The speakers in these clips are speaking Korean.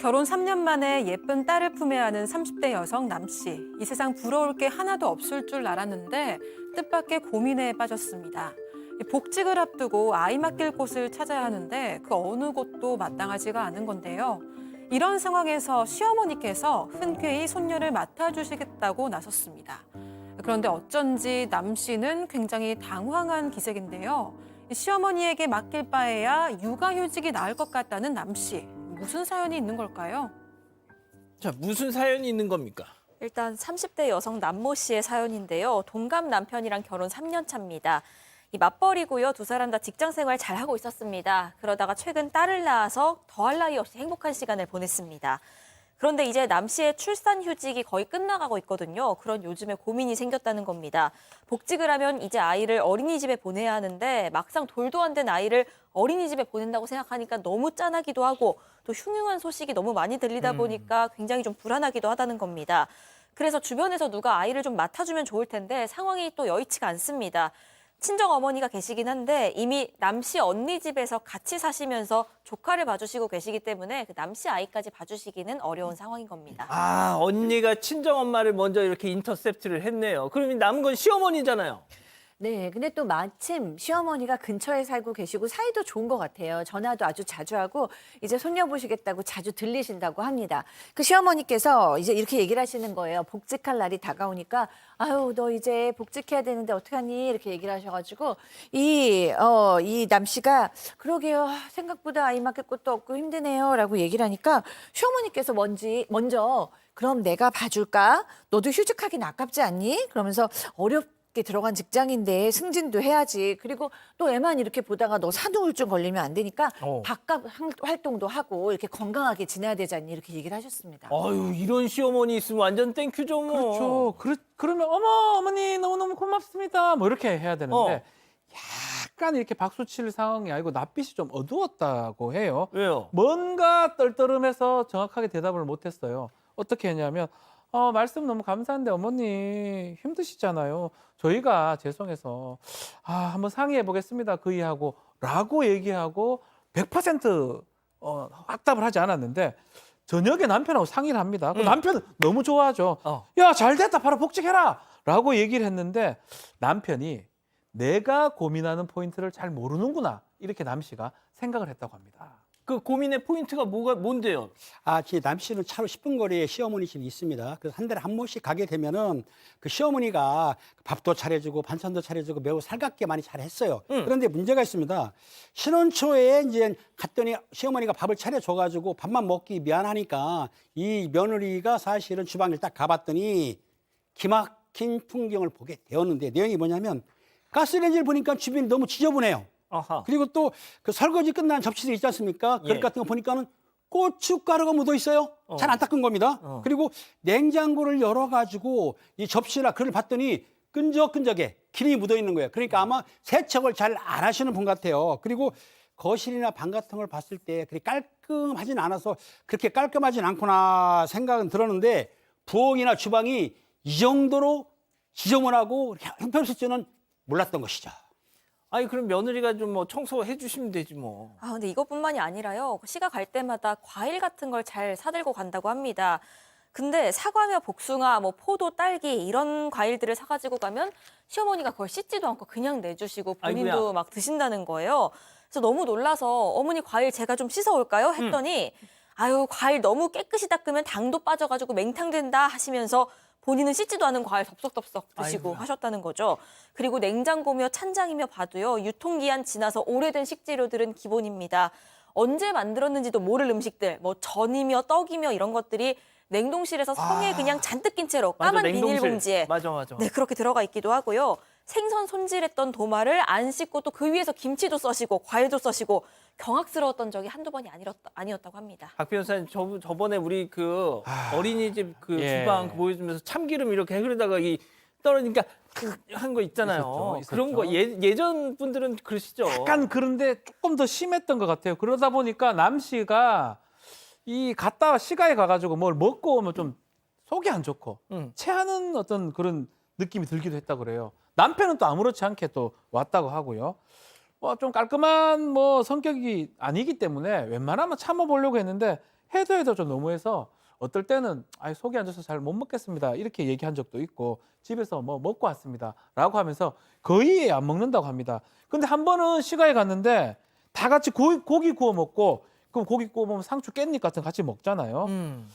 결혼 3년 만에 예쁜 딸을 품에 안은 30대 여성 남 씨. 이 세상 부러울 게 하나도 없을 줄 알았는데 뜻밖의 고민에 빠졌습니다. 이 복직을 앞두고 아이 맡길 곳을 찾아야 하는데 그 어느 곳도 마땅하지가 않은 건데요. 이런 상황에서 시어머니께서 흔쾌히 손녀를 맡아주시겠다고 나섰습니다. 그런데 어쩐지 남 씨는 굉장히 당황한 기색인데요. 이 시어머니에게 맡길 바에야 육아휴직이 나을 것 같다는 남 씨. 무슨 사연이 있는 걸까요? 자, 무슨 사연이 있는 겁니까? 일단 30대 여성 남모 씨의 사연인데요. 동갑 남편이랑 결혼 3년 차입니다. 이 맞벌이고요. 두 사람 다 직장 생활 잘 하고 있었습니다. 그러다가 최근 딸을 낳아서 더할 나위 없이 행복한 시간을 보냈습니다. 그런데 이제 남 씨의 출산 휴직이 거의 끝나가고 있거든요. 그런 요즘에 고민이 생겼다는 겁니다. 복직을 하면 이제 아이를 어린이집에 보내야 하는데 막상 돌도 안 된 아이를 어린이집에 보낸다고 생각하니까 너무 짠하기도 하고 또 흉흉한 소식이 너무 많이 들리다 보니까 굉장히 좀 불안하기도 하다는 겁니다. 그래서 주변에서 누가 아이를 좀 맡아주면 좋을 텐데 상황이 또 여의치가 않습니다. 친정 어머니가 계시긴 한데 이미 남씨 언니 집에서 같이 사시면서 조카를 봐주시고 계시기 때문에 그 남씨 아이까지 봐주시기는 어려운 상황인 겁니다. 아, 언니가 친정 엄마를 먼저 이렇게 인터셉트를 했네요. 그러면 남은 건 시어머니잖아요. 네, 근데 또 마침 시어머니가 근처에 살고 계시고 사이도 좋은 것 같아요. 전화도 아주 자주 하고 이제 손녀 보시겠다고 자주 들리신다고 합니다. 그 시어머니께서 이제 이렇게 얘기를 하시는 거예요. 복직할 날이 다가오니까 아유, 너 이제 복직해야 되는데 어떡하니? 이렇게 얘기를 하셔가지고 이, 어, 이 남씨가 그러게요. 생각보다 아이 맡길 것도 없고 힘드네요. 라고 얘기를 하니까 시어머니께서 뭔지, 먼저 그럼 내가 봐줄까? 너도 휴직하긴 아깝지 않니? 그러면서 어렵 게 들어간 직장인데 승진도 해야지. 그리고 또 애만 이렇게 보다가 너 산후우울증 걸리면 안 되니까 어. 바깥 활- 활동도 하고 이렇게 건강하게 지내야 되지 않니? 이렇게 얘기를 하셨습니다. 아유, 이런 시어머니 있으면 완전 땡큐죠, 뭐. 그렇죠. 그러, 그러면 어머 어머니 너무너무 고맙습니다. 뭐 이렇게 해야 되는데 어. 약간 이렇게 박수 칠 상황이 아니고 낯빛이 좀 어두웠다고 해요. 왜요? 뭔가 떨떠름해서 정확하게 대답을 못했어요. 어떻게 했냐면 어, 말씀 너무 감사한데 어머니 힘드시잖아요. 저희가 죄송해서 아, 한번 상의해 보겠습니다. 그이하고 라고 얘기하고 100% 어, 확답을 하지 않았는데 저녁에 남편하고 상의를 합니다. 그 음. 남편은 너무 좋아하죠. 어. 야, 잘 됐다. 바로 복직해라. 라고 얘기를 했는데 남편이 내가 고민하는 포인트를 잘 모르는구나. 이렇게 남씨가 생각을 했다고 합니다. 그 고민의 포인트가 뭐가 뭔데요? 아, 제 남씨는 차로 10분 거리에 시어머니 집이 있습니다. 그래서 한 달에 한 번씩 가게 되면은 그 시어머니가 밥도 차려주고 반찬도 차려주고 매우 살갑게 많이 잘했어요. 음. 그런데 문제가 있습니다. 신혼 초에 이제 갔더니 시어머니가 밥을 차려줘가지고 밥만 먹기 미안하니까 이 며느리가 사실은 주방을 딱 가봤더니 기막힌 풍경을 보게 되었는데 내용이 뭐냐면 가스레인지를 보니까 주변이 너무 지저분해요. 아하. 그리고 또 그 설거지 끝난 접시들 있지 않습니까? 그릇 예. 같은 거 보니까는 고춧가루가 묻어 있어요. 어. 잘 안 닦은 겁니다. 어. 그리고 냉장고를 열어 가지고 이 접시나 그릇을 봤더니 끈적끈적해 기름이 묻어 있는 거예요. 그러니까 아마 세척을 잘 안 하시는 분 같아요. 그리고 거실이나 방 같은 걸 봤을 때 그렇게 깔끔하진 않아서 그렇게 깔끔하진 않구나 생각은 들었는데 부엌이나 주방이 이 정도로 지저분하고 형편없을지는 몰랐던 것이죠. 아니, 그럼 며느리가 좀 뭐 청소해 주시면 되지 뭐. 아, 근데 이것뿐만이 아니라요. 시가 갈 때마다 과일 같은 걸 잘 사들고 간다고 합니다. 근데 사과며 복숭아, 뭐 포도, 딸기 이런 과일들을 사가지고 가면 시어머니가 그걸 씻지도 않고 그냥 내주시고 본인도 아이고야. 막 드신다는 거예요. 그래서 너무 놀라서 어머니 과일 제가 좀 씻어올까요? 했더니 아유 과일 너무 깨끗이 닦으면 당도 빠져가지고 맹탕된다 하시면서 본인은 씻지도 않은 과일 덥석덥석 드시고 아이고야. 하셨다는 거죠. 그리고 냉장고며 찬장이며 봐도요 유통기한 지나서 오래된 식재료들은 기본입니다. 언제 만들었는지도 모를 음식들, 뭐 전이며 떡이며 이런 것들이 냉동실에서 성에 그냥 잔뜩 낀 채로 맞아, 까만 냉동실. 비닐봉지에 맞아, 맞아. 네, 그렇게 들어가 있기도 하고요. 생선 손질했던 도마를 안 씻고 또 그 위에서 김치도 써시고 과일도 써시고 경악스러웠던 적이 한두 번이 아니었다, 아니었다고 합니다. 박 변호사님, 저, 저번에 우리 그 어린이집 그 예. 주방 그 보여주면서 참기름 이렇게 흐르다가 이 떨어지니까 한 거 있잖아요. 있었죠, 그런 거 있었죠. 예, 예전 분들은 그러시죠. 약간 그런데 조금 더 심했던 것 같아요. 그러다 보니까 남 씨가 이 갔다 시가에 가가지고 뭘 먹고 오면 좀 속이 안 좋고 응. 체하는 어떤 그런 느낌이 들기도 했다 그래요. 남편은 또 아무렇지 않게 또 왔다고 하고요. 뭐 좀 깔끔한 뭐 성격이 아니기 때문에 웬만하면 참아보려고 했는데 해도 해도 좀 너무해서 어떨 때는 아 속이 안 좋아서 잘 못 먹겠습니다 이렇게 얘기한 적도 있고 집에서 뭐 먹고 왔습니다라고 하면서 거의 안 먹는다고 합니다. 근데 한 번은 시가에 갔는데 다 같이 고기, 고기 구워 먹고 그럼 고기 구워 먹으면 상추 깻잎 같은 거 같이 먹잖아요. 음.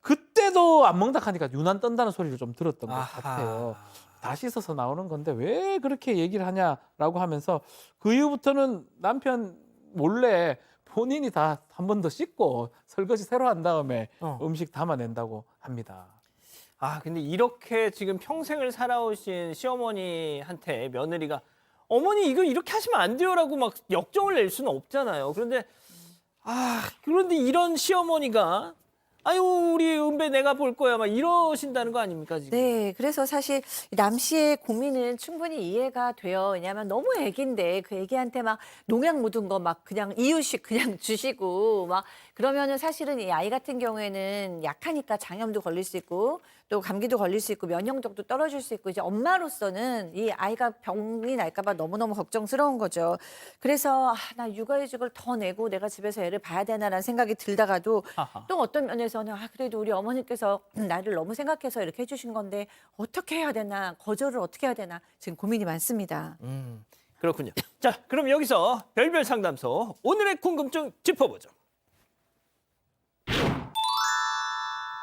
그때도 안 먹다 하니까 유난 떤다는 소리를 좀 들었던 것 아하. 같아요. 다 씻어서 나오는 건데 왜 그렇게 얘기를 하냐라고 하면서 그 이후부터는 남편 몰래 본인이 다 한 번 더 씻고 설거지 새로 한 다음에 어. 음식 담아낸다고 합니다. 아, 근데 이렇게 지금 평생을 살아오신 시어머니한테 며느리가 어머니 이거 이렇게 하시면 안 돼요라고 막 역정을 낼 수는 없잖아요. 그런데 아, 그런데 이런 시어머니가 아유, 우리 은배 내가 볼 거야 막 이러신다는 거 아닙니까, 지금? 네, 그래서 사실 남 씨의 고민은 충분히 이해가 돼요. 왜냐하면 너무 애기인데 그 애기한테 막 농약 묻은 거 막 그냥 이유식 그냥 주시고 막 그러면은 사실은 이 아이 같은 경우에는 약하니까 장염도 걸릴 수 있고 또 감기도 걸릴 수 있고 면역력도 떨어질 수 있고 이제 엄마로서는 이 아이가 병이 날까봐 너무너무 걱정스러운 거죠. 그래서 아, 나 육아휴직을 더 내고 내가 집에서 애를 봐야 되나라는 생각이 들다가도 하하. 또 어떤 면에서는 아 그래도 우리 어머니께서 나를 너무 생각해서 이렇게 해주신 건데 어떻게 해야 되나 거절을 어떻게 해야 되나 지금 고민이 많습니다. 음, 그렇군요. 자, 그럼 여기서 별별 상담소 오늘의 궁금증 짚어보죠.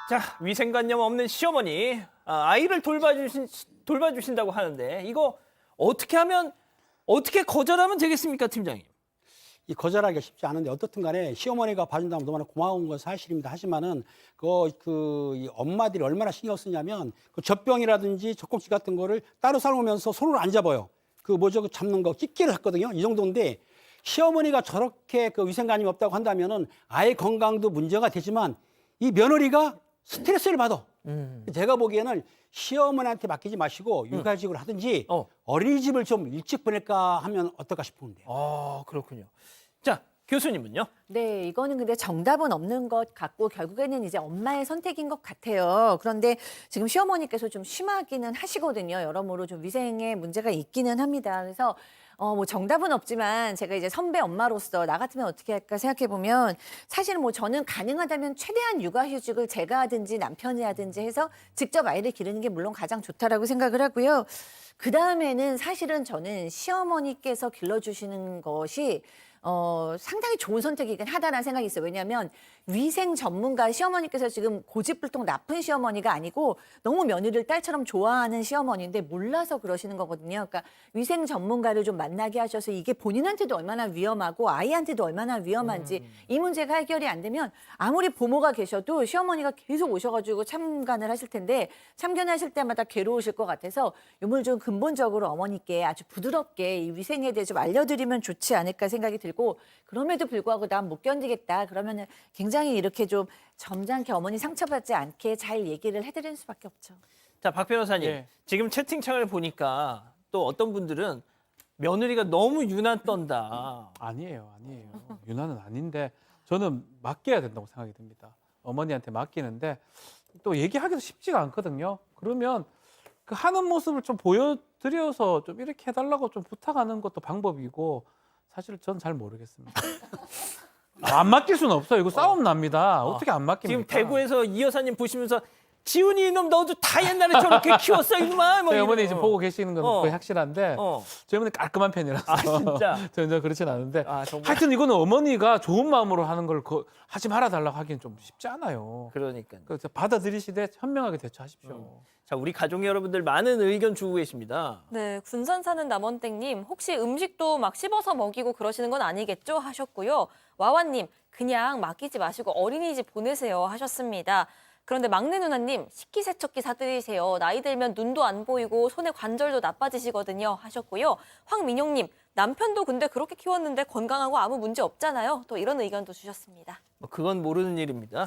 자, 위생관념 없는 시어머니 아, 아이를 돌봐주신 돌봐주신다고 하는데 이거 어떻게 하면 어떻게 거절하면 되겠습니까, 팀장님? 이 거절하기가 쉽지 않은데 어떻든 간에 시어머니가 봐준다면 너무나 고마운 건 사실입니다. 하지만은 그, 그, 이 엄마들이 얼마나 신경 쓰냐면 그 젖병이라든지 젖꼭지 같은 거를 따로 삶으면서 손으로 안 잡아요. 그 뭐죠? 그 잡는 거 끼끼를 했거든요. 이 정도인데 시어머니가 저렇게 그 위생관념이 없다고 한다면은 아이 건강도 문제가 되지만 이 며느리가 스트레스를 받아. 제가 보기에는 시어머니한테 맡기지 마시고 육아직을 하든지 어. 어린이집을 좀 일찍 보낼까 하면 어떨까 싶은데요. 아, 그렇군요. 자, 교수님은요? 네, 이거는 근데 정답은 없는 것 같고 결국에는 이제 엄마의 선택인 것 같아요. 그런데 지금 시어머니께서 좀 심하기는 하시거든요. 여러모로 좀 위생에 문제가 있기는 합니다. 그래서 어, 뭐 정답은 없지만 제가 이제 선배 엄마로서 나 같으면 어떻게 할까 생각해 보면 사실은 뭐 저는 가능하다면 최대한 육아휴직을 제가 하든지 남편이 하든지 해서 직접 아이를 기르는 게 물론 가장 좋다라고 생각을 하고요. 그 다음에는 사실은 저는 시어머니께서 길러주시는 것이 어, 상당히 좋은 선택이긴 하다라는 생각이 있어요. 왜냐하면 위생 전문가 시어머니께서 지금 고집불통 나쁜 시어머니가 아니고 너무 며느리를 딸처럼 좋아하는 시어머니인데 몰라서 그러시는 거거든요. 그러니까 위생 전문가를 좀 만나게 하셔서 이게 본인한테도 얼마나 위험하고 아이한테도 얼마나 위험한지 이 문제가 해결이 안 되면 아무리 부모가 계셔도 시어머니가 계속 오셔가지고 참관을 하실 텐데 참견하실 때마다 괴로우실 것 같아서 요물 좀 근본적으로 어머니께 아주 부드럽게 이 위생에 대해 좀 알려드리면 좋지 않을까 생각이 들고 그럼에도 불구하고 난 못 견디겠다 그러면은 굉장히 이렇게 좀 점잖게 어머니 상처받지 않게 잘 얘기를 해드리는 수밖에 없죠. 자, 박 변호사님. 예. 지금 채팅창을 보니까 또 어떤 분들은 며느리가 너무 유난 떤다. 아니에요, 아니에요. 유난은 아닌데 저는 맡겨야 된다고 생각이 듭니다. 어머니한테 맡기는데 또 얘기하기도 쉽지가 않거든요. 그러면 그 하는 모습을 좀 보여드려서 좀 이렇게 해달라고 좀 부탁하는 것도 방법이고 사실 전 잘 모르겠습니다. 안 맡길 수는 없어요. 이거 싸움 납니다. 어떻게 안 맡깁니까? 지금 대구에서 이 여사님 보시면서 지훈이 이놈 너도 다 옛날에 저렇게 키웠어 이놈아. 뭐 저희 어머니. 지금 보고 계시는 건 어. 거의 확실한데 어. 저희 어머니 깔끔한 편이라서 아, 진짜? 전혀 그렇진 않은데 아, 정말. 하여튼 이거는 어머니가 좋은 마음으로 하는 걸 거- 하지 말아 달라고 하기엔 좀 쉽지 않아요. 그러니까. 그래서 받아들이시되 현명하게 대처하십시오. 자, 우리 가족 여러분들 많은 의견 주고 계십니다. 네, 군산 사는 남원땡님 혹시 음식도 막 씹어서 먹이고 그러시는 건 아니겠죠 하셨고요. 와와님 그냥 맡기지 마시고 어린이집 보내세요 하셨습니다. 그런데 막내 누나님 식기세척기 사드리세요. 나이 들면 눈도 안 보이고 손의 관절도 나빠지시거든요 하셨고요. 황민용님 남편도 근데 그렇게 키웠는데 건강하고 아무 문제 없잖아요. 또 이런 의견도 주셨습니다. 뭐 그건 모르는 일입니다.